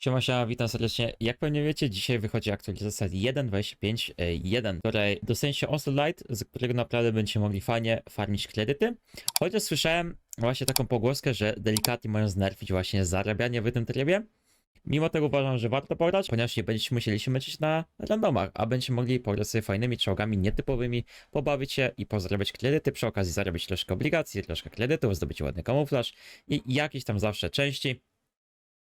Siema, siema, witam serdecznie. Jak pewnie wiecie, dzisiaj wychodzi aktualizacja 1.25.1, której dostanie się Light, z którego naprawdę będziecie mogli fajnie farmić kredyty. Chociaż słyszałem właśnie taką pogłoskę, że delikatnie mają znerfić właśnie zarabianie w tym trybie. Mimo tego uważam, że warto pograć, ponieważ nie będziecie musieli się męczyć na randomach, a będziecie mogli pograć sobie fajnymi czołgami nietypowymi, pobawić się i pozarabiać kredyty, przy okazji zarobić troszkę obligacji, troszkę kredytów, zdobyć ładny kamuflaż i jakieś tam zawsze części.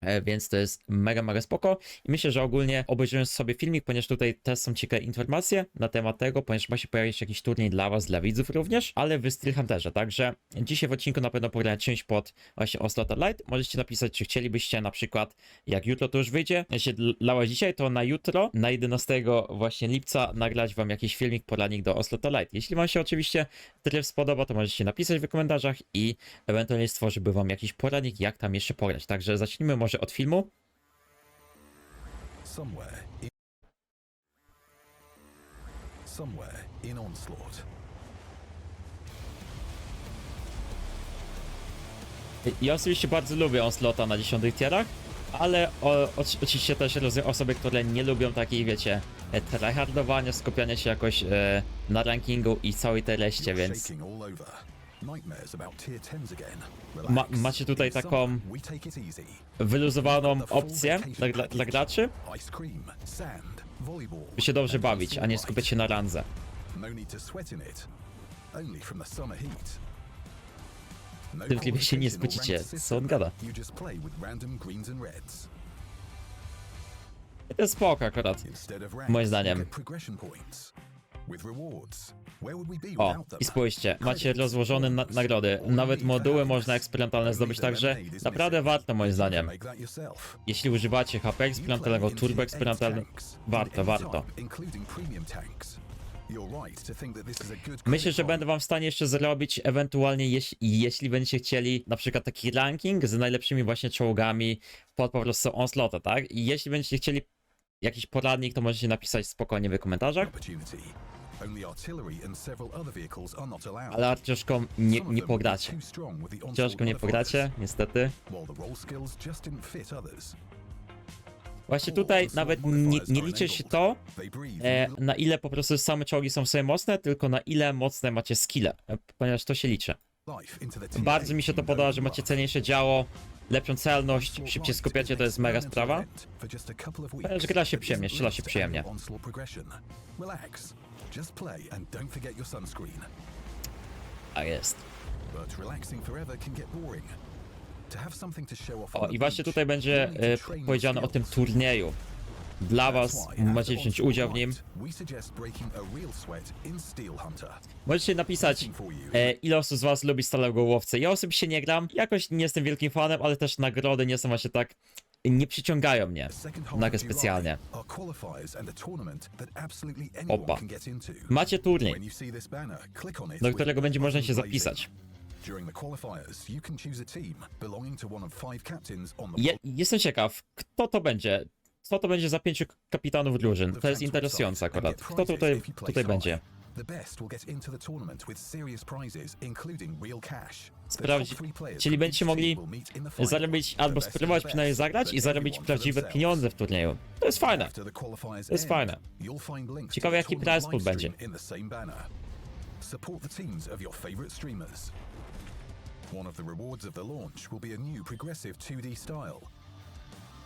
E, Więc to jest mega, mega spoko. I myślę, że ogólnie obejrzyłem sobie filmik, ponieważ tutaj też są ciekawe informacje na temat tego, ponieważ ma się pojawić jakiś turniej dla was, dla widzów również, ale w Steel. Także dzisiaj w odcinku na pewno pogram część pod właśnie Oslota Light. Możecie napisać, czy chcielibyście na przykład, jak jutro to już wyjdzie, jeśli was dzisiaj, to na jutro, na 11 właśnie lipca nagrać wam jakiś filmik, poradnik do Oslota Light. Jeśli wam się oczywiście tryb spodoba, to możecie napisać w komentarzach i ewentualnie stworzyłby wam jakiś poradnik, jak tam jeszcze pograć. Także zacznijmy może od filmu. Somewhere in Somewhere in Onslaught. Ja osobiście bardzo lubię Onslaughta na 10 tierach, ale o, oczy- oczywiście też rozumiem osoby, które nie lubią takiej, wiecie, e, tryhardowania, skupiania się jakoś e, na rankingu i całej tej You're więc shaking all over. Nightmares about tier 10s again. Ma- macie tutaj taką wyluzowaną opcję vacation dla, dla, dla graczy, by się dobrze bawić, a nie skupiać się na randze. No. No W tym trybie się nie ranked co on gada. To jest spoko akurat. Moim zdaniem. O, i spójrzcie, macie rozłożone na nagrody. Nawet moduły można eksperymentalne zdobyć, także naprawdę warto moim zdaniem. Jeśli używacie HP eksperymentalnego, turbo eksperymentalnego, warto, warto. Myślę, że będę wam w stanie jeszcze zrobić, ewentualnie jeśli, jeśli będziecie chcieli na przykład taki ranking z najlepszymi właśnie czołgami pod po prostu Onslaughta, tak? I jeśli będziecie chcieli jakiś poradnik, to możecie napisać spokojnie w komentarzach, ale Arcioszką nie, nie pogracie. Ciężko nie pogracie, niestety. Właśnie tutaj nawet nie, nie liczy się to, e, na ile po prostu same czołgi są sobie mocne, tylko na ile mocne macie skille, e, ponieważ to się liczy. Bardzo mi się to podoba, że macie cenniejsze działo, lepszą celność, szybciej skupiacie, to jest mega sprawa. Ponieważ gra się przyjemnie, strzela się przyjemnie. Just play and don't forget your sunscreen. A jest. But relaxing forever can get boring. To have something to show off O, i właśnie tutaj będzie e, powiedziane o tym turnieju. Dla was, macie wziąć udział w nim. Możecie napisać, e, ile osób z was lubi stalego łowcę. Ja osobiście nie gram, jakoś nie jestem wielkim fanem, ale też nagrody nie są właśnie tak, nie przyciągają mnie. Nagle specjalnie. Opa. Macie turniej, do którego będzie można się zapisać. Je, jestem ciekaw, kto to będzie. Co to będzie za pięciu kapitanów drużyn? To jest interesujące akurat. Kto tutaj, tutaj będzie? The best will get into the tournament with serious prizes, including real cash. Sprawdzi- czyli będziecie mogli. Zarobić albo spróbować przynajmniej zagrać i zarobić prawdziwe pieniądze w turnieju. To jest fajne. To jest fajne. Ciekawe, jaki prize pool będzie. Support the teams of your favorite streamers. One of the rewards of the launch will be a new progressive 2D style.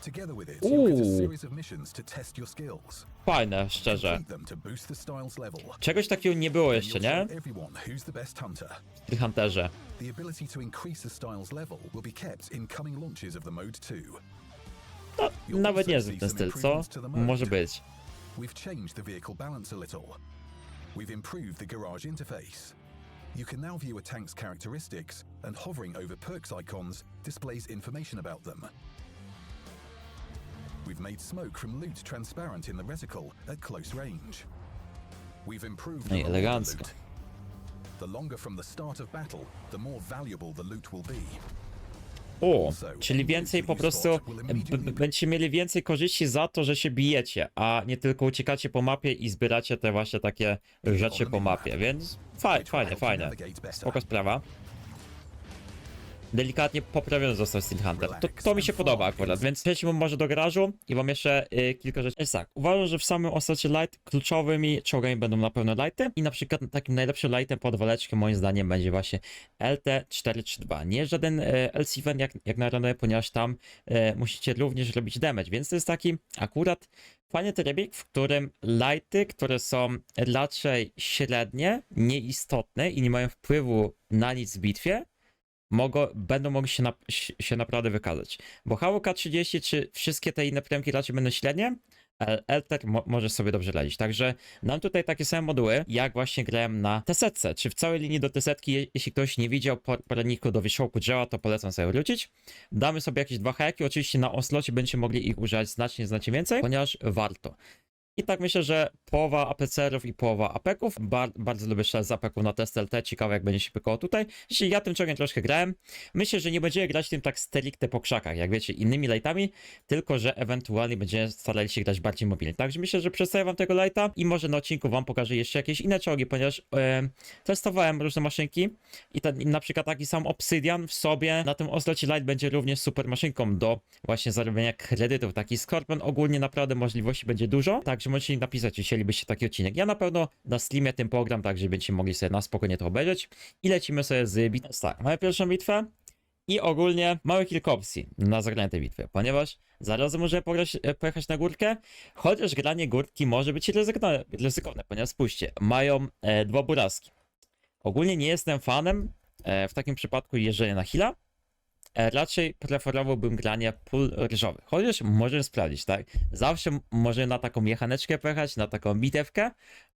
Together with it, you'll get a series of missions to test your skills. Fajne, szczerze. Czegoś takiego nie było jeszcze, nie? tych Hunterze. The ability to increase the style's level will be kept in coming launches of the mode 2. No, nawet niezły ten styl, co? Może być. We've changed the vehicle balance a little. We've improved the garage interface. You can now view a tank's characteristics, and hovering over perks icons displays information about them. We've made smoke from loot transparent in the reticle at close range. We've improved of elegancko. loot. The longer from the start of battle, the more valuable the loot will be. O, czyli więcej po prostu b- b- będziecie mieli więcej korzyści za to, że się bijecie, a nie tylko uciekacie po mapie i zbieracie te właśnie takie rzeczy po mapie, więc faj, fajnie, fajnie. Spoko sprawa. Delikatnie poprawiony został Steel Hunter. To, to mi się podoba akurat, więc przejdźmy może do garażu i mam jeszcze y, kilka rzeczy. Jest tak, uważam, że w samym Osacie Light kluczowymi czołgami będą na pewno lighty i na przykład takim najlepszym lightem pod waleczkę moim zdaniem będzie właśnie LT432. Nie żaden e, LC-Ven jak, jak na ranę, ponieważ tam e, musicie również robić damage, więc to jest taki akurat fajny trybik, w którym lighty, które są raczej średnie, nieistotne i nie mają wpływu na nic w bitwie, mogą, będą mogli się, na, się naprawdę wykazać. Bo HWK30 czy wszystkie te inne premki raczej będą średnie, ale Elter mo może sobie dobrze radzić. Także mam tutaj takie same moduły, jak właśnie grałem na Tesetce. Czy w całej linii do Tesetki, je jeśli ktoś nie widział por- poradniku do wierzchołku drzewa, to polecam sobie wrócić. Damy sobie jakieś dwa haki, oczywiście na oslocie będziecie mogli ich używać znacznie, znacznie więcej, ponieważ warto. I tak myślę, że połowa APCR-ów i połowa APEK-ów. Bar bardzo lubię strzelać z APEK-ów na test LT. Ciekawe, jak będzie się pykało tutaj. Jeśli ja tym czołgiem troszkę grałem, myślę, że nie będziemy grać tym tak stricte po krzakach, jak wiecie, innymi lightami, tylko że ewentualnie będziemy starali się grać bardziej mobilnie. Także myślę, że przedstawię wam tego lighta i może na odcinku wam pokażę jeszcze jakieś inne czołgi, ponieważ e, testowałem różne maszynki i, ten, na przykład taki sam Obsidian w sobie na tym oslocie light będzie również super maszynką do właśnie zarobienia kredytów. Taki Scorpion ogólnie naprawdę możliwości będzie dużo, także możecie mi napisać, jeśli chcielibyście taki odcinek. Ja na pewno na Steamie tym program, także będziecie mogli sobie na spokojnie to obejrzeć i lecimy sobie z bitwą. Tak, mamy pierwszą bitwę i ogólnie mamy kilka opcji na zagranie tej bitwy, ponieważ zaraz możemy pograć, e, pojechać na górkę, chociaż granie górki może być ryzykowne, ryzykowne ponieważ spójrzcie, mają e, dwa buraski. Ogólnie nie jestem fanem e, w takim przypadku jeżdżenia na hila, raczej preferowałbym granie pól ryżowych. Chociaż możemy sprawdzić, tak? Zawsze m- możemy na taką jechaneczkę pojechać, na taką bitewkę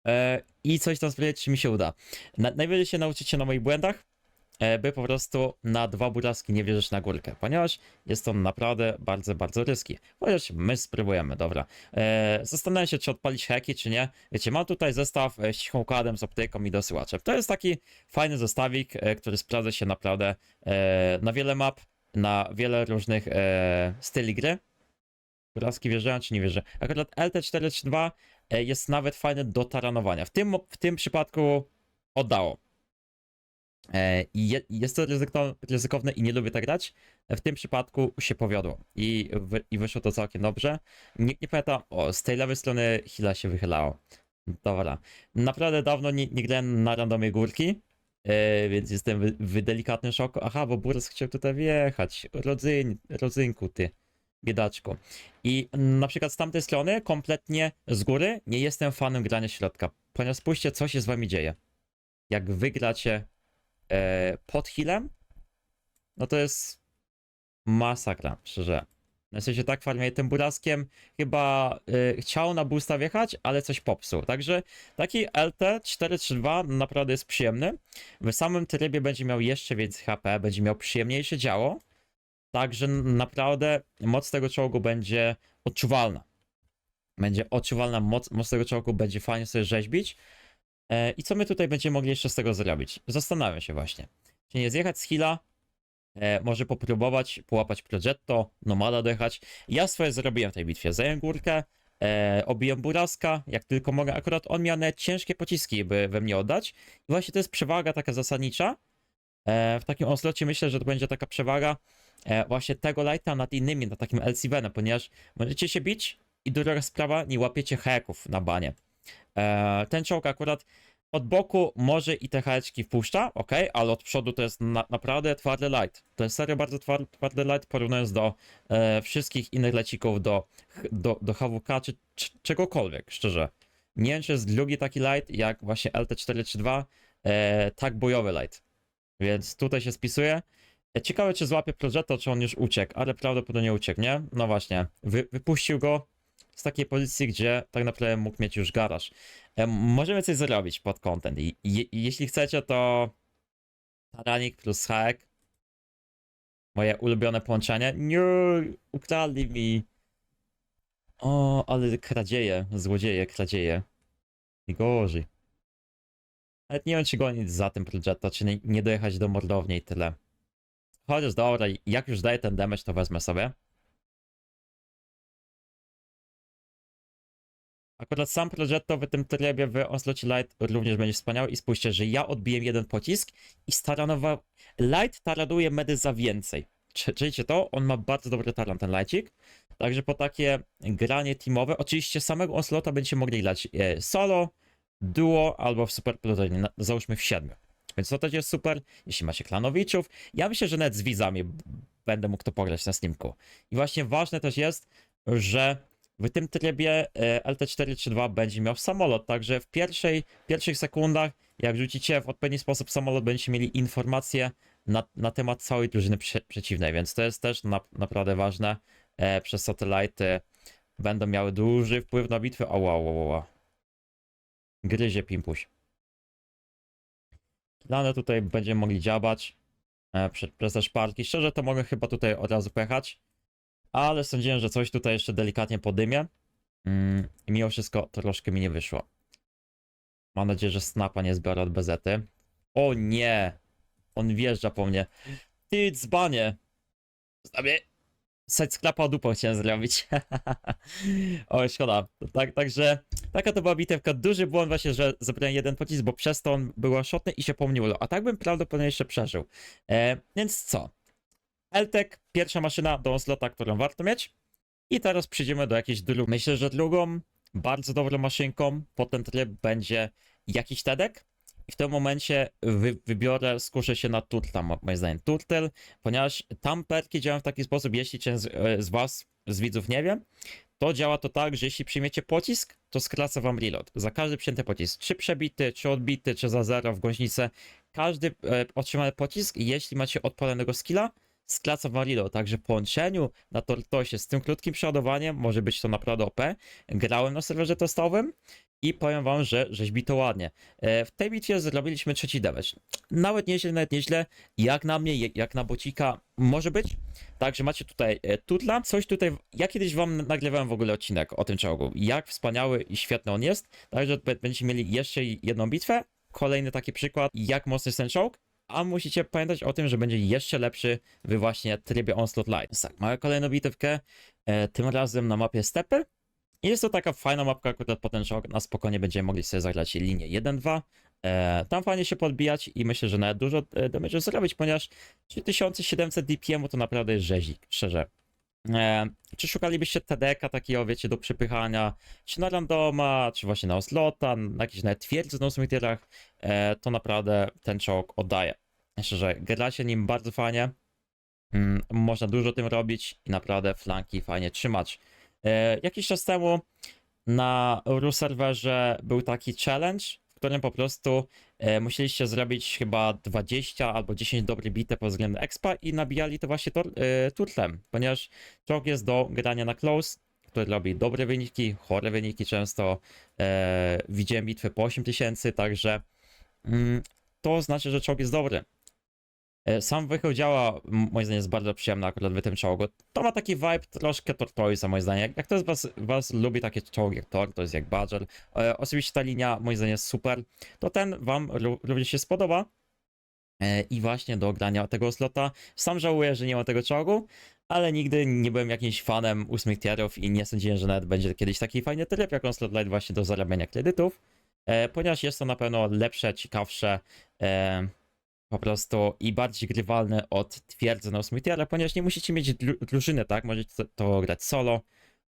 e, i coś tam sprawdzić, czy mi się uda. Na, najwyżej się nauczycie na moich błędach, e, by po prostu na dwa buraski nie wierzyć na górkę, ponieważ jest to naprawdę bardzo, bardzo ryski. Chociaż my spróbujemy, dobra. E, zastanawiam się, czy odpalić heki, czy nie. Wiecie, mam tutaj zestaw e, z cichą układem, z optyką i dosyłaczem. To jest taki fajny zestawik, e, który sprawdza się naprawdę e, na wiele map, na wiele różnych e, styli gry. Buraski wjeżdżają, czy nie wjeżdżają. Akurat LT432 e, jest nawet fajny do taranowania. W tym, w tym przypadku oddało. E, i je, jest to ryzyko, ryzykowne i nie lubię tak grać. W tym przypadku się powiodło i, wy, i wyszło to całkiem dobrze. Nie, nie pamiętam, o, z tej lewej strony Hila się wychylało. Dobra. Naprawdę dawno nie, nie grałem na randomie górki, e, więc jestem w, w delikatnym szoku. Aha, bo Burys chciał tutaj wjechać. Rodzyn, rodzynku ty, biedaczku. I na przykład z tamtej strony, kompletnie z góry, nie jestem fanem grania środka. Ponieważ spójrzcie, co się z wami dzieje. Jak wygracie pod healem, no to jest masakra, szczerze. W sensie tak farmię tym buraskiem chyba e, chciał na boosta wjechać, ale coś popsuł. Także taki LT 432 naprawdę jest przyjemny. W samym trybie będzie miał jeszcze więcej HP, będzie miał przyjemniejsze działo. Także naprawdę moc tego czołgu będzie odczuwalna. Będzie odczuwalna moc, moc tego czołgu, będzie fajnie sobie rzeźbić. E, I co my tutaj będziemy mogli jeszcze z tego zrobić? Zastanawiam się właśnie. Czy nie zjechać z Hila? E, może popróbować połapać Progetto, Nomada dojechać. Ja swoje zrobiłem w tej bitwie. Zająłem górkę, e, obiłem Buraska, jak tylko mogę. Akurat on miał ciężkie pociski, by we mnie oddać. I właśnie to jest przewaga taka zasadnicza. E, w takim oslocie myślę, że to będzie taka przewaga e, właśnie tego lighta nad innymi, nad takim LCV-em, ponieważ możecie się bić i druga sprawa, nie łapiecie heków na banie. E, ten czołg akurat od boku może i te heczki wpuszcza, ok, ale od przodu to jest na, naprawdę twardy light. To jest serio bardzo twardy, twardy light, porównując do e, wszystkich innych lecików, do, do, do HWK czy, czy czegokolwiek, szczerze. Nie wiem, czy jest drugi taki light, jak właśnie LT432, e, tak bojowy light. Więc tutaj się spisuje. E, Ciekawe, czy złapie Progetto, czy on już uciekł, ale prawdopodobnie uciekł, nie? No właśnie, Wy, wypuścił go z takiej pozycji, gdzie tak naprawdę mógł mieć już garaż. Możemy coś zrobić pod content i, i jeśli chcecie, to Taranik plus hack. Moje ulubione połączenie. Nie, ukradli mi. O, ale kradzieje, złodzieje, kradzieje. I gorzej. Nawet nie wiem, czy gonić za tym Progetto, czy nie, nie dojechać do mordowni i tyle. Chociaż dobra, jak już daję ten damage, to wezmę sobie. Akurat sam Progetto w tym trybie w Onslaught Light również będzie wspaniały i spójrzcie, że ja odbiłem jeden pocisk i staranował... Light taraduje medy za więcej. Czy- Czujecie to? On ma bardzo dobry taran, ten Lightik. Także po takie granie teamowe, oczywiście samego Onslaughta będziecie mogli grać e, solo, duo albo w super plutonie, na- załóżmy w siedmiu. Więc to też jest super, jeśli macie klanowiczów. Ja myślę, że nawet z widzami będę mógł to pograć na Steamku. I właśnie ważne też jest, że w tym trybie e, LT432 będzie miał samolot, także w pierwszej, pierwszych sekundach, jak rzucicie w odpowiedni sposób samolot, będziecie mieli informacje na, na temat całej drużyny prze, przeciwnej, więc to jest też na, naprawdę ważne. E, przez satellite będą miały duży wpływ na bitwę. Ała, ała, ała. Gryzie pimpuś. Dane tutaj będziemy mogli dziabać e, prze, przez te szparki. Szczerze to mogę chyba tutaj od razu pechać, ale sądziłem, że coś tutaj jeszcze delikatnie podymie. Mm, I mimo wszystko troszkę mi nie wyszło. Mam nadzieję, że snapa nie zbiorę od bezety. O nie! On wjeżdża po mnie. Ty dzbanie! Zostawię. Sać sklapa dupą chciałem zrobić. o, szkoda. Tak, także taka to była bitewka. Duży błąd właśnie, że zebrałem jeden pocisk, bo przez to on był szotny i się po mnie ulał. A tak bym prawdopodobnie jeszcze przeżył. E, więc co? Eltek, pierwsza maszyna do slota, którą warto mieć. I teraz przejdziemy do jakiejś drugiej. Myślę, że drugą bardzo dobrą maszynką po ten tryb będzie jakiś TEDek. I w tym momencie wy, wybiorę, skuszę się na Turtle, mo- moim zdaniem Turtle, ponieważ tam perki działają w taki sposób, jeśli część z, e, z was, z widzów nie wie, to działa to tak, że jeśli przyjmiecie pocisk, to skraca wam reload. Za każdy przyjęty pocisk, czy przebity, czy odbity, czy za zero w gąsienicę, każdy e, otrzymany pocisk, jeśli macie odpalonego skilla, skraca wam reload. Także połączeniu na Tortosie z tym krótkim przeładowaniem może być to naprawdę OP. Grałem na serwerze testowym i powiem wam, że rzeźbi to ładnie. E, W tej bitwie zrobiliśmy trzeci damage. Nawet nieźle, nawet nieźle. Jak na mnie, jak na bocika może być. Także macie tutaj e, tutla. Coś tutaj, ja kiedyś wam nagrywałem w ogóle odcinek o tym czołgu. Jak wspaniały i świetny on jest. Także będziecie mieli jeszcze jedną bitwę. Kolejny taki przykład, jak mocny jest ten czołg. A musicie pamiętać o tym, że będzie jeszcze lepszy w właśnie trybie Onslaught Light. Tak, mamy kolejną bitewkę. E, tym razem na mapie stepy. I jest to taka fajna mapka, akurat po ten czołg na spokojnie będziemy mogli sobie zagrać linię 1-2. E, tam fajnie się podbijać i myślę, że nawet dużo e, damage zrobić, ponieważ 3700 DPM to naprawdę jest rzezik, szczerze. E, czy szukalibyście TDK takiego, wiecie, do przepychania, czy na randoma, czy właśnie na oslota, na jakieś nawet twierdzy na osmitierach, e, to naprawdę ten czołg oddaje. Szczerze, gracie nim bardzo fajnie, mm, można dużo tym robić i naprawdę flanki fajnie trzymać. E, jakiś czas temu na RU serwerze był taki challenge, którym po prostu e, musieliście zrobić chyba 20 albo 10 dobrych bitew pod względem expa i nabijali to właśnie tor, e, turtlem, ponieważ czołg jest do grania na close, który robi dobre wyniki, chore wyniki często. E, widziałem bitwy po 8000, także mm, to znaczy, że czołg jest dobry. E, Sam wychód działa, moim zdaniem, jest bardzo przyjemny akurat w tym czołgu. To ma taki vibe troszkę Tortoisa, moim zdaniem. Jak- ktoś z was, was lubi takie czołgi jak Tortoise, jak Badger, e, oczywiście ta linia, moim zdaniem, jest super, to ten wam ró- również się spodoba. E, I właśnie do grania tego slota. Sam żałuję, że nie ma tego czołgu, ale nigdy nie byłem jakimś fanem ósmych tierów i nie sądziłem, że nawet będzie kiedyś taki fajny tryb jak on slot light właśnie do zarabiania kredytów, e, ponieważ jest to na pewno lepsze, ciekawsze, e, po prostu i bardziej grywalne od twierdzy ósmych tierach, ponieważ nie musicie mieć dru- drużyny, tak? Możecie to, grać solo,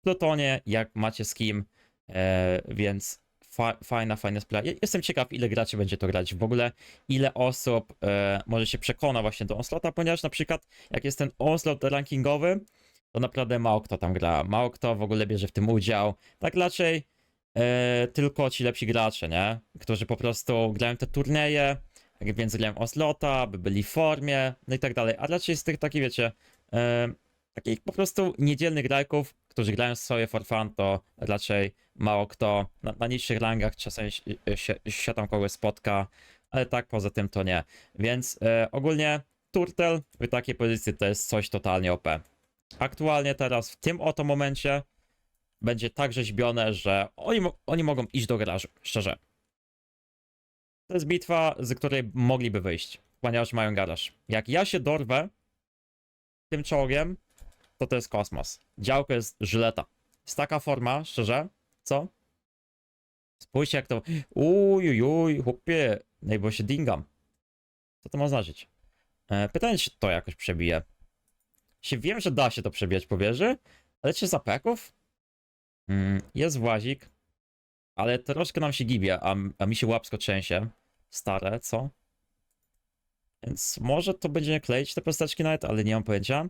w plutonie, jak macie z kim, e, więc fa fajna, fajna sprawa. Jestem ciekaw, ile graczy będzie to grać. W ogóle, ile osób e, może się przekona właśnie do Onslaughta, ponieważ na przykład jak jest ten Onslaught rankingowy, to naprawdę mało kto tam gra. Mało kto w ogóle bierze w tym udział. Tak raczej e, tylko ci lepsi gracze, nie? Którzy po prostu grają te turnieje, więc grają Onslaughta, by byli w formie, no i tak dalej. A raczej z tych takich, wiecie, takich po prostu niedzielnych grajków, którzy grają sobie for fun, to raczej mało kto na, na niższych rangach czasem się, się, się tam kogoś spotka, ale tak poza tym to nie. Więc e, ogólnie Turtle w takiej pozycji to jest coś totalnie OP. Aktualnie teraz w tym oto momencie będzie tak rzeźbione, że oni, oni mogą iść do garażu, szczerze. To jest bitwa, z której mogliby wyjść, ponieważ mają garaż. Jak ja się dorwę tym czołgiem, to to jest kosmos. Działko jest żyleta. Jest taka forma, szczerze, co? Spójrzcie jak to... Ujujuj, chłopie, no się dingam. Co to ma znaczyć? E, pytanie, czy to jakoś przebije. Się wiem, że da się to przebijać po wieży, ale czy zapeków? Mm, jest włazik, ale troszkę nam się gibie, a, a mi się łapsko trzęsie. Stare, co? Więc może to będzie kleić te posteczki nawet, ale nie mam pojęcia.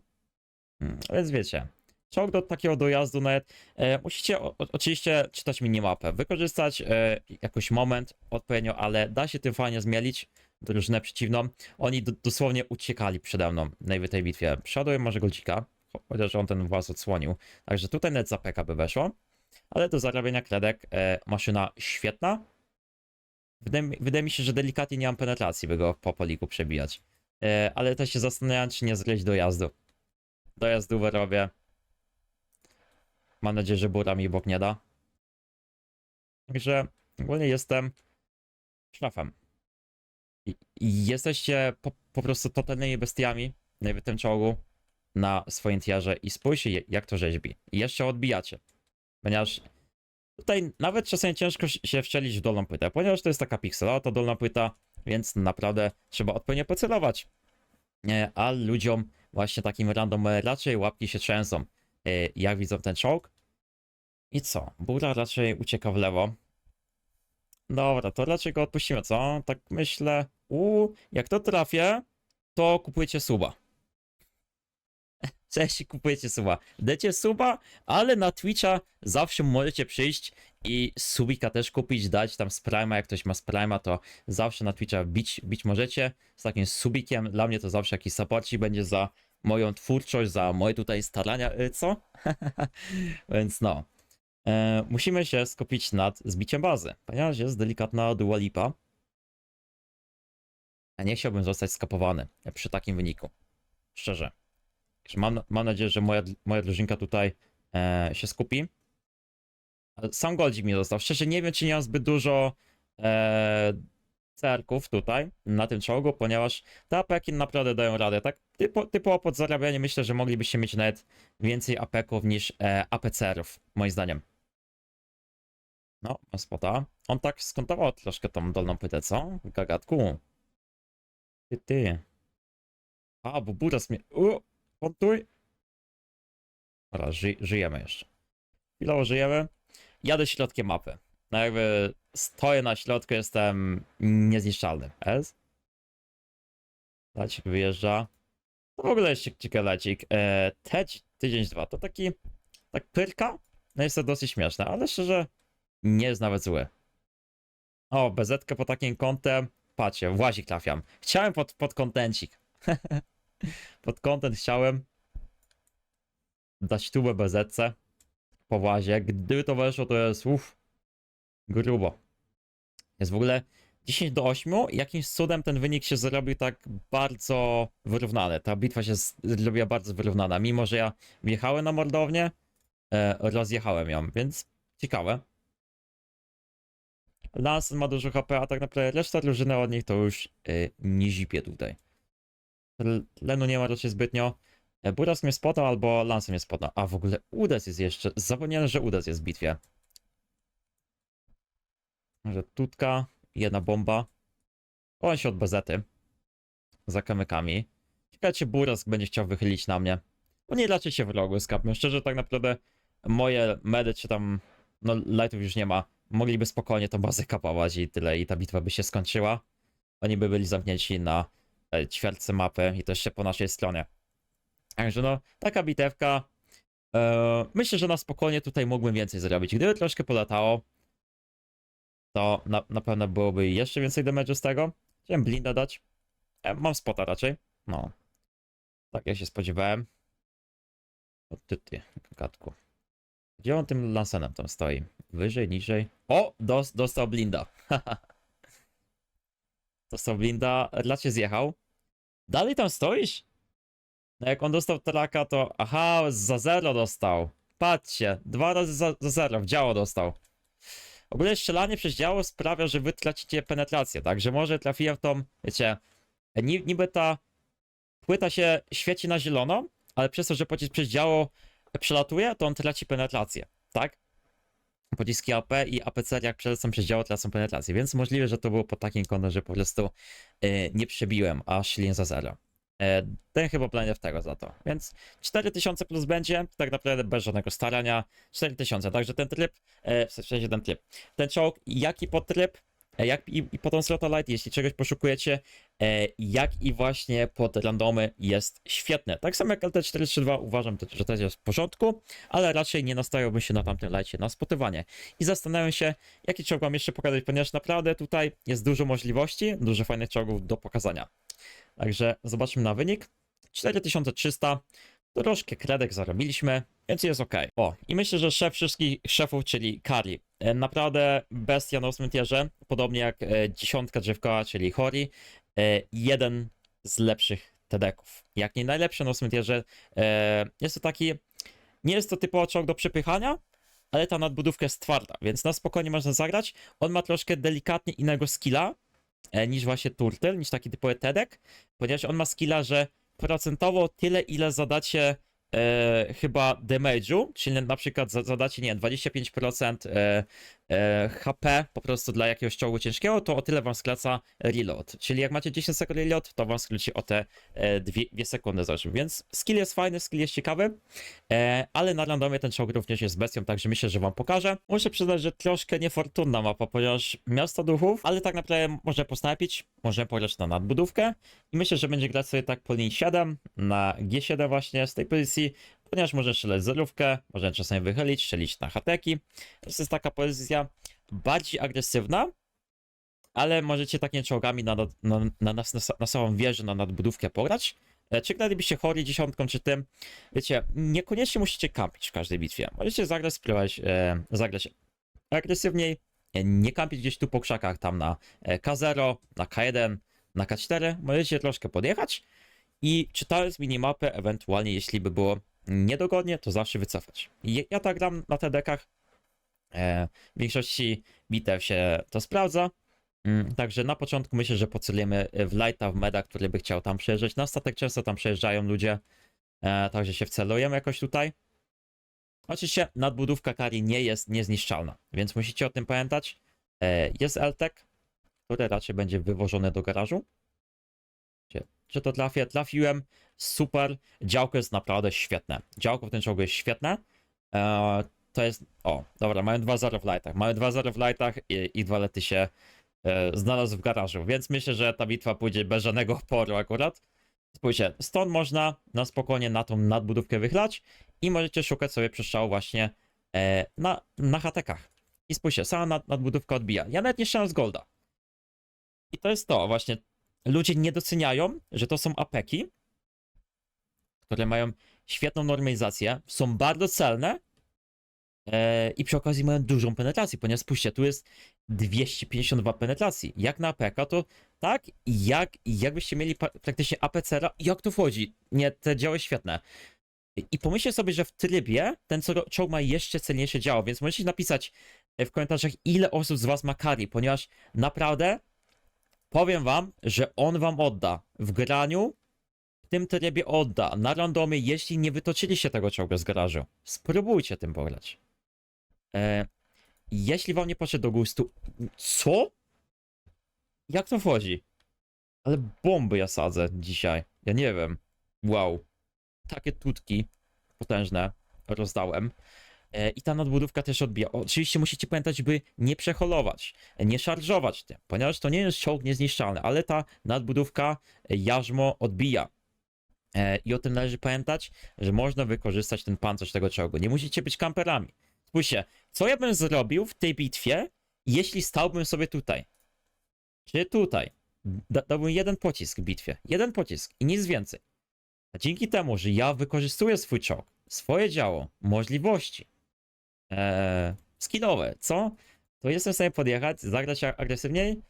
Hmm, więc wiecie, czołg do takiego dojazdu nawet, e, musicie o, oczywiście czytać minimapę, wykorzystać e, jakoś moment odpowiednio, ale da się tym fajnie zmielić drużynę przeciwną. Oni dosłownie uciekali przede mną w tej bitwie. Przoduję może Goldzika, cho- chociaż on ten włas odsłonił. Także tutaj net za PK by weszło. Ale do zarabiania kredek e, maszyna świetna. Wydaje, wydaje mi się, że delikatnie nie mam penetracji, by go po poliku przebijać. E, ale też się zastanawiam, czy nie zgryźć dojazdu. Dojazdu robię. Mam nadzieję, że bura mi bok nie da. Także ogólnie jestem i jesteście po, po prostu totalnymi bestiami w tym czołgu na swoim tierze i spójrzcie jak to rzeźbi. I jeszcze odbijacie. Ponieważ tutaj nawet czasami ciężko się- wczelić w dolną płytę, ponieważ to jest taka pikselowa dolna płyta, więc naprawdę trzeba odpowiednio pocelować. Nie, a ludziom właśnie takim random e, raczej łapki się trzęsą, e, jak widzą ten czołg. I co? Bura raczej ucieka w lewo. Dobra, to raczej go odpuścimy, co? Tak myślę. Uuu, jak to trafię, to kupujcie suba. Cześć, kupujecie suba. Dajcie suba, ale na Twitcha zawsze możecie przyjść i subika też kupić, dać tam z Prima, jak ktoś ma z Prima, to zawsze na Twitcha bić, bić możecie z takim subikiem. Dla mnie to zawsze jakiś supporcik będzie za moją twórczość, za moje tutaj starania, y, co? Więc no. E, musimy się skupić nad zbiciem bazy, ponieważ jest delikatna dual lipa. A nie chciałbym zostać skapowany przy takim wyniku. Szczerze. Mam, mam nadzieję, że moja, moja drużynka tutaj e, się skupi. Sam Goldzik mi został. Szczerze nie wiem, czy nie mam zbyt dużo e, cerków tutaj na tym czołgu, ponieważ te apeki naprawdę dają radę. Tak typo, typowo pod zarabianie myślę, że moglibyście mieć nawet więcej apeków niż e, APCR-ów, moim zdaniem. No, spota. On tak skontował troszkę tą dolną płytę, co? Gagatku. Ty, ty. A, bo Buras mnie... U, kontuj. Dobra, ży, żyjemy jeszcze. Chwilowo żyjemy. Jadę środkiem mapy. No jakby stoję na środku, jestem niezniszczalny. S? Lacik wyjeżdża. To w ogóle jest ciek- ciekalecik. E, tydzień dwa to taki... Tak pyrka? No jest to dosyć śmieszne, ale szczerze nie jest nawet zły. O, bezetka po takim kątem. Patrzcie, włazik trafiam. Chciałem pod, pod kontencik. pod kontent chciałem dać tubę bezetce po włazie. Gdyby to weszło, to jest uff, grubo. Jest w ogóle 10 do 8. Jakimś cudem ten wynik się zrobił tak bardzo wyrównany. Ta bitwa się zrobiła bardzo wyrównana. Mimo, że ja wjechałem na mordownię, e, rozjechałem ją, więc ciekawe. Lansen ma dużo HP, a tak naprawdę reszta drużyny od nich to już nie zipie tutaj. Lenu nie ma raczej zbytnio. E, Buras mnie spotał albo Lansen mnie spotał. A w ogóle Udes jest jeszcze. Zapomniałem, że Udes jest w bitwie. Że tutka, jedna bomba. On się od bezety. Za kamykami. Ciekawe, czy Buras będzie chciał wychylić na mnie. Bo nie raczej się wrogu skapią. Szczerze, tak naprawdę moje medy czy tam. No, lightów już nie ma mogliby spokojnie tą bazę kapować i tyle, i ta bitwa by się skończyła. Oni by byli zamknięci na ćwiartce mapy i to jeszcze po naszej stronie. Także no, taka bitewka. E, myślę, że na spokojnie tutaj mógłbym więcej zrobić. Gdyby troszkę polatało, to na, na pewno byłoby jeszcze więcej damage'u z tego. Chciałem blinda dać. E, mam spota raczej. No. Tak ja się spodziewałem. O ty, ty, kakatku. Gdzie on tym lansenem tam stoi? Wyżej, niżej. O! Dos, dostał blinda. dostał blinda. Raczej zjechał. Dalej tam stoisz? No jak on dostał traka, to. Aha, za zero dostał. Patrzcie, dwa razy za, za zero, w działo dostał. W ogóle strzelanie przez działo sprawia, że wy tracicie penetrację, tak? Że może trafiłem w tą, wiecie, ni- niby ta płyta się świeci na zielono, ale przez to, że pocisk przez działo przelatuje, to on traci penetrację, tak? Pociski AP i APC jak przelecą przez działo, tracą penetrację, więc możliwe, że to było pod takim kątem, że po prostu e, nie przebiłem, a szliłem za zero. E, ten chyba blender w tego za to, więc 4000 plus będzie, tak naprawdę bez żadnego starania, 4000, także ten tryb, e, w sensie ten tryb, ten czołg, jaki podtryb, jak i, i tą Slota Light, jeśli czegoś poszukujecie, e, jak i właśnie pod randomy jest świetne. Tak samo jak LT432 uważam, że to jest w porządku, ale raczej nie nastawiałbym się na tamtym lajcie na spotywanie. I zastanawiam się, jaki czołg mam jeszcze pokazać, ponieważ naprawdę tutaj jest dużo możliwości, dużo fajnych czołgów do pokazania. Także zobaczmy na wynik. 4300, troszkę kredek zarobiliśmy, więc jest ok. O, i myślę, że szef wszystkich szefów, czyli Kari. E, Naprawdę bestia na cmentarze, podobnie jak e, dziesiątka drzewkoła, czyli Hori. E, jeden z lepszych TD-ków. Jak nie najlepszy na cmentarze. E, jest to taki, nie jest to typowo czołg do przepychania, ale ta nadbudówka jest twarda, więc na spokojnie można zagrać. On ma troszkę delikatnie innego skilla niż właśnie Turtle, niż taki typowy TEDek, ponieważ on ma skilla, że procentowo tyle, ile zadacie e, chyba damage'u, czyli na przykład za- zadacie, nie wiem, 25% e, e, HP po prostu dla jakiegoś czołgu ciężkiego, to o tyle wam skraca reload. Czyli jak macie 10 sekund reload, to wam skróci o te 2 sekundy zależy. Więc skill jest fajny, skill jest ciekawy, e, ale na randomie ten czołg również jest bestią, także myślę, że wam pokażę. Muszę przyznać, że troszkę niefortunna mapa, ponieważ miasto duchów, ale tak naprawdę może posnapić, możemy pograć na nadbudówkę i myślę, że będzie grać sobie tak po linii 7, na G7 właśnie z tej pozycji, ponieważ może strzelać zerówkę, może czasami wychylić, strzelić na hateki. To jest taka pozycja bardziej agresywna, ale możecie takimi czołgami na, na, na, na, na, samą wieżę, na nadbudówkę pograć. E, Czy gralibyście Hori dziesiątką, czy tym? Wiecie, niekoniecznie musicie kampić w każdej bitwie. Możecie zagrać, spróbować e, zagrać agresywniej, e, nie kampić gdzieś tu po krzakach, tam na e, K0, na K1, na K4. Możecie troszkę podjechać i czytając minimapę, ewentualnie jeśli by było niedogodnie, to zawsze wycofać. Ja, tak gram na TD-kach. E, w większości bitew się to sprawdza. Mm, Także na początku myślę, że pocelujemy w Lighta, w Meda, który by chciał tam przejeżdżać. Na statek często tam przejeżdżają ludzie, e, także się wcelujemy jakoś tutaj. Oczywiście nadbudówka Kari nie jest niezniszczalna, więc musicie o tym pamiętać. E, jest LTEC, który raczej będzie wywożony do garażu. Czy to trafię? Trafiłem. Super. Działko jest naprawdę świetne. Działko w tym czołgu jest świetne. E, to jest. O, dobra, mają 2-0 w lightach. Mają 2-0 w lightach i, i dwa lety się e, znalazł w garażu, więc myślę, że ta bitwa pójdzie bez żadnego oporu akurat. Spójrzcie, stąd można na spokojnie na tą nadbudówkę wychlać i możecie szukać sobie przestrzału właśnie e, na, na hatekach. I spójrzcie, sama nad, nadbudówka odbija. Ja nawet nie strzelam z golda. I to jest to właśnie. Ludzie nie doceniają, że to są apeki, które mają świetną normalizację, są bardzo celne e, i przy okazji mają dużą penetrację, ponieważ spójrzcie, tu jest 252 penetracji. Jak na APK to tak, jak, jakbyście mieli praktycznie APC-ra, jak to wchodzi? Nie, te działy świetne. I- pomyślcie sobie, że w trybie ten co- czołg ma jeszcze celniejsze działo, więc możecie napisać e, w komentarzach, ile osób z was ma Kari, ponieważ naprawdę powiem wam, że on wam odda w graniu, w tym trybie odda, na randomie, jeśli nie wytoczyliście tego czołga z garażu. Spróbujcie tym pograć. E, jeśli wam nie poszedł do gustu, co? Jak to wchodzi? Ale bomby ja sadzę dzisiaj. Ja nie wiem. Wow. Takie tutki potężne rozdałem. E, I ta nadbudówka też odbija. Oczywiście musicie pamiętać, by nie przeholować, nie szarżować tym, ponieważ to nie jest czołg niezniszczalny, ale ta nadbudówka e, jarzmo odbija. E, I o tym należy pamiętać, że można wykorzystać ten pancerz tego czołgu. Nie musicie być kamperami. Spójrzcie, co ja bym zrobił w tej bitwie, jeśli stałbym sobie tutaj? Czy tutaj? Da, dałbym jeden pocisk w bitwie. Jeden pocisk i nic więcej. A dzięki temu, że ja wykorzystuję swój czołg, swoje działo, możliwości skillowe, co? To jestem w stanie podjechać, zagrać agresywniej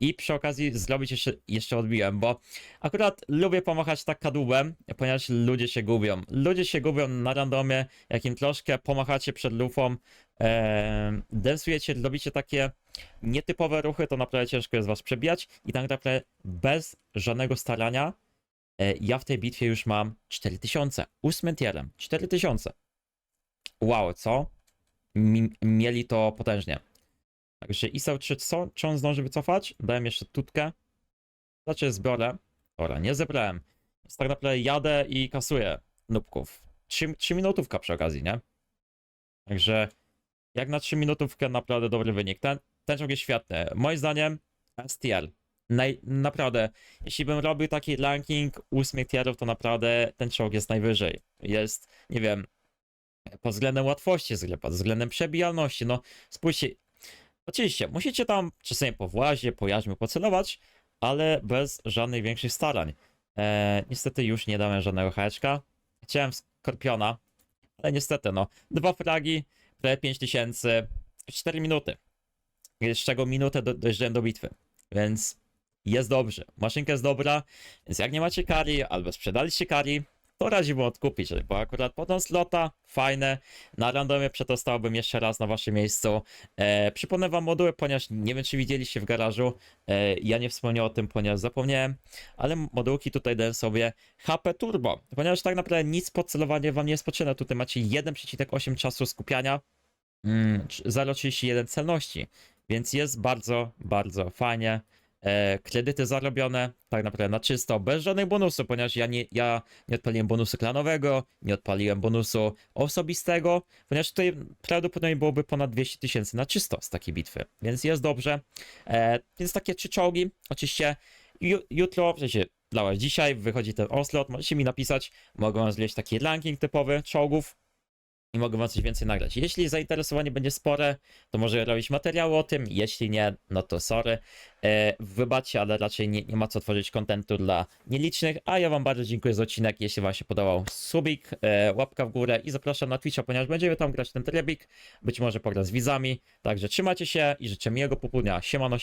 i przy okazji zrobić jeszcze, jeszcze odbiłem, bo akurat lubię pomachać tak kadłubem, ponieważ ludzie się gubią. Ludzie się gubią na randomie, jak im troszkę pomachacie przed lufą, e, densujecie, robicie takie nietypowe ruchy, to naprawdę ciężko jest was przebijać i tak naprawdę bez żadnego starania e, ja w tej bitwie już mam 4000, ósmym tierem, 4000. Wow, co? Mi, mieli to potężnie. Także ISO 3, co, czy on zdąży wycofać? Dałem jeszcze tutkę. Znaczy zbiorę. Dobra, nie zebrałem. Więc tak naprawdę jadę i kasuję nubków. 3, 3 minutówka przy okazji, nie? Także jak na 3 minutówkę naprawdę dobry wynik. Ten, ten czołg jest świetny. Moim zdaniem STL. Naj, naprawdę, jeśli bym robił taki ranking ósmych tierów, to naprawdę ten czołg jest najwyżej. Jest, nie wiem, pod względem łatwości pod względem przebijalności. No, spójrzcie. Oczywiście, musicie tam czasami po włazie, po jaźmie pocelować, ale bez żadnych większych starań. E, niestety już nie dałem żadnego haczka. Chciałem Skorpiona, ale niestety, no, dwa fragi, prawie 5000, 4 minuty. Z czego minutę do, dojeżdżałem do bitwy. Więc jest dobrze. Maszynka jest dobra, więc jak nie macie kari albo sprzedaliście kari, to radziłbym odkupić, bo akurat potem slota, fajne. Na randomie przetestowałbym jeszcze raz na waszym miejscu. E, przypomnę wam moduły, ponieważ nie wiem, czy widzieliście w garażu. E, ja nie wspomniałem o tym, ponieważ zapomniałem, ale modułki tutaj dałem sobie HP Turbo, ponieważ tak naprawdę nic pod celowanie wam nie potrzebne. Tutaj macie 1,8 czasu skupiania, mm, 0,31 celności, więc jest bardzo, bardzo fajnie. E, kredyty zarobione tak naprawdę na czysto, bez żadnych bonusów, ponieważ ja nie, ja nie odpaliłem bonusu klanowego, nie odpaliłem bonusu osobistego, ponieważ tutaj prawdopodobnie byłoby ponad 200 tysięcy na czysto z takiej bitwy, więc jest dobrze. E, więc takie trzy czołgi, oczywiście ju, jutro, w sensie dla was dzisiaj wychodzi ten oslot, możecie mi napisać, mogę wam zleć taki ranking typowy czołgów, i mogę wam coś więcej nagrać. Jeśli zainteresowanie będzie spore, to może robić materiały o tym. Jeśli nie, no to sorry. E, wybaczcie, ale raczej nie, nie ma co tworzyć kontentu dla nielicznych. A ja wam bardzo dziękuję za odcinek. Jeśli wam się podobał, subik, e, łapka w górę i zapraszam na Twitcha, ponieważ będziemy tam grać ten trybik. Być może pograć z widzami. Także trzymajcie się i życzę miłego popołudnia. Siemano, siemano.